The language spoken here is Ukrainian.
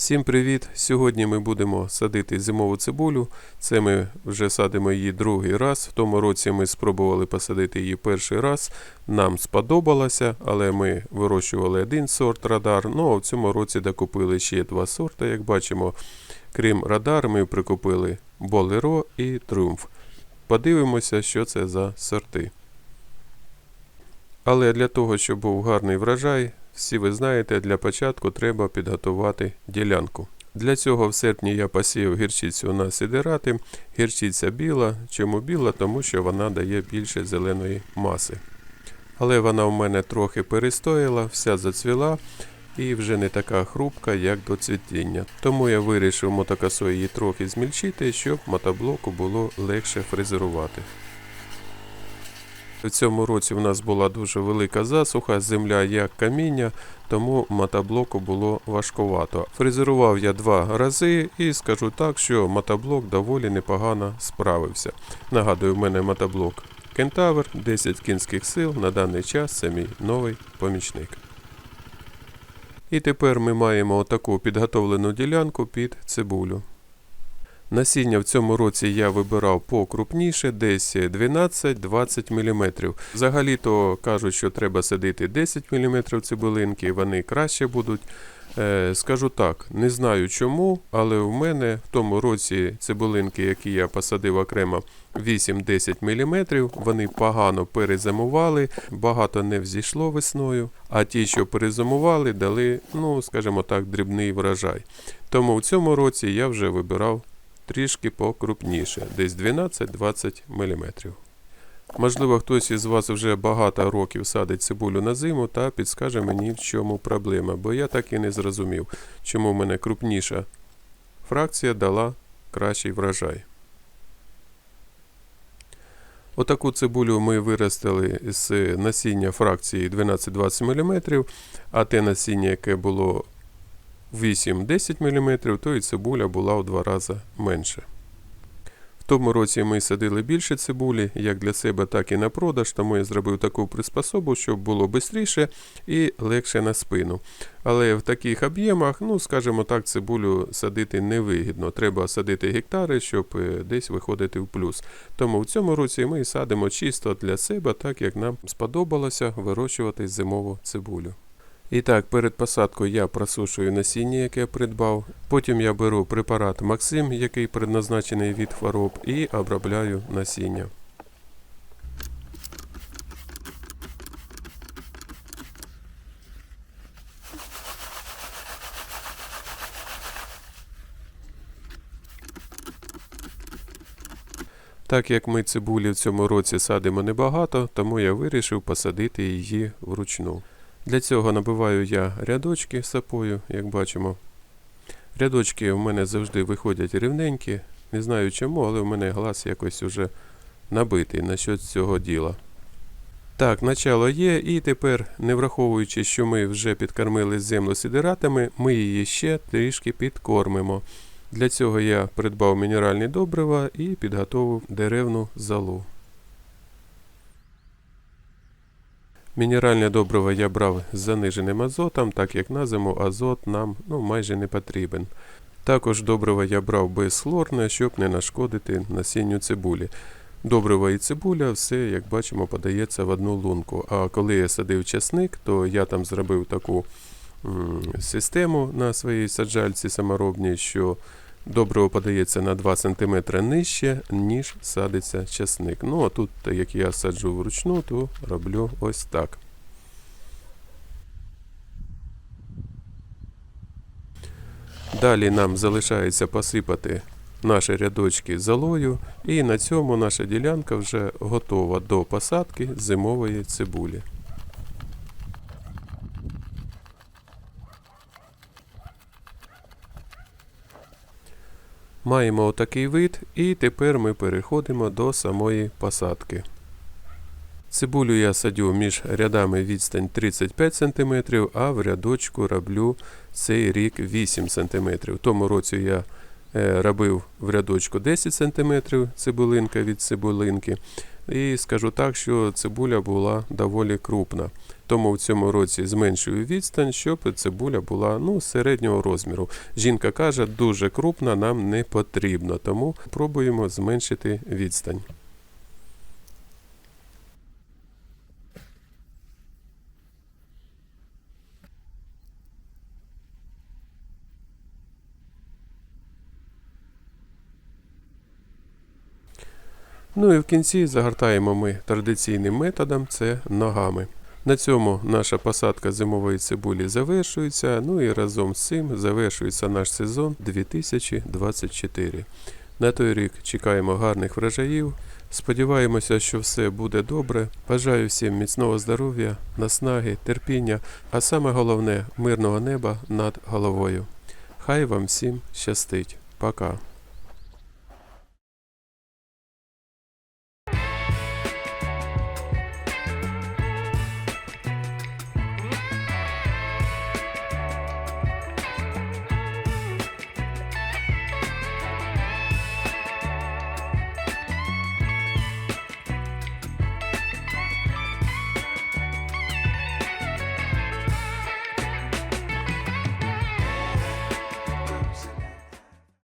Всім привіт! Сьогодні ми будемо садити зимову цибулю. Це ми вже садимо її другий раз. В тому році ми спробували посадити її перший раз. Нам сподобалося, але ми вирощували один сорт радар. Ну а в цьому році докупили ще два сорти. Як бачимо, крім радар, ми прикупили Болеро і Трумф. Подивимося, що це за сорти. Але для того, щоб був гарний врожай, всі ви знаєте, для початку треба підготувати ділянку. Для цього в серпні я посіяв гірчицю на сидирати. Гірчиця біла. Чому біла? Тому що вона дає більше зеленої маси. Але вона в мене трохи перестояла, вся зацвіла і вже не така хрупка, як до цвітіння. Тому я вирішив мотокосою її трохи змільчити, щоб мотоблоку було легше фрезерувати. В цьому році в нас була дуже велика засуха, земля як каміння, тому мотоблоку було важкувато. Фрезерував я два рази і скажу так, що мотоблок доволі непогано справився. Нагадую, в мене мотоблок Кентавр, 10 кінських сил. На даний час це мій новий помічник. І тепер ми маємо отаку підготовлену ділянку під цибулю. Насіння в цьому році я вибирав покрупніше, десь 12-20 мм. Взагалі-то кажуть, що треба садити 10 мм цибулинки, вони краще будуть. Е, скажу так, не знаю чому, але у мене в тому році цибулинки, які я посадив окремо 8-10 мм, вони погано перезимували, багато не взійшло весною, а ті, що перезимували, дали, ну, скажімо так, дрібний врожай. Тому в цьому році я вже вибирав трішки покрупніше, десь 12-20 мм. Можливо, хтось із вас вже багато років садить цибулю на зиму та підскаже мені, в чому проблема, бо я так і не зрозумів, чому в мене крупніша фракція дала кращий врожай. Отаку цибулю ми виростили з насіння фракції 12-20 мм, а те насіння, яке було 8-10 мм, то і цибуля була в два рази менше. В тому році ми садили більше цибулі, як для себе, так і на продаж, тому я зробив таку приспособу, щоб було швидше і легше на спину. Але в таких об'ємах, ну скажімо так, цибулю садити невигідно. Треба садити гектари, щоб е, десь виходити в плюс. Тому в цьому році ми садимо чисто для себе, так як нам сподобалося вирощувати зимову цибулю. І так, перед посадкою я просушую насіння, яке придбав. Потім я беру препарат Максим, який предназначений від хвороб, і обробляю насіння. Так як ми цибулі в цьому році садимо небагато, тому я вирішив посадити її вручну. Для цього набиваю я рядочки сапою, як бачимо. Рядочки в мене завжди виходять рівненькі. Не знаю чому, але в мене глаз якось уже набитий насчет цього діла. Так, начало є, і тепер, не враховуючи, що ми вже підкормили землю сидиратами, ми її ще трішки підкормимо. Для цього я придбав мінеральні добрива і підготовив деревну залу. Мінеральне добриво я брав з заниженим азотом, так як на зиму азот нам ну, майже не потрібен. Також добриво я брав безхлорне, щоб не нашкодити насінню цибулі. Добриво і цибуля, все, як бачимо, подається в одну лунку. А коли я садив часник, то я там зробив таку м, систему на своїй саджальці саморобній, що добриво подається на 2 см нижче, ніж садиться часник. Ну, а тут, як я саджу вручну, то роблю ось так. Далі нам залишається посипати наші рядочки золою, і на цьому наша ділянка вже готова до посадки зимової цибулі. Маємо отакий вид, і тепер ми переходимо до самої посадки. Цибулю я садю між рядами відстань 35 см, а в рядочку роблю цей рік 8 см. В тому році я е, робив в рядочку 10 см цибулинка від цибулинки. І скажу так, що цибуля була доволі крупна. Тому в цьому році зменшую відстань, щоб цибуля була ну, середнього розміру. Жінка каже, дуже крупна нам не потрібно, тому пробуємо зменшити відстань. Ну і в кінці загортаємо ми традиційним методом це ногами. На цьому наша посадка зимової цибулі завершується. Ну і разом з цим завершується наш сезон 2024. На той рік чекаємо гарних врожаїв. Сподіваємося, що все буде добре. Бажаю всім міцного здоров'я, наснаги, терпіння, а саме головне мирного неба над головою. Хай вам всім щастить. Пока.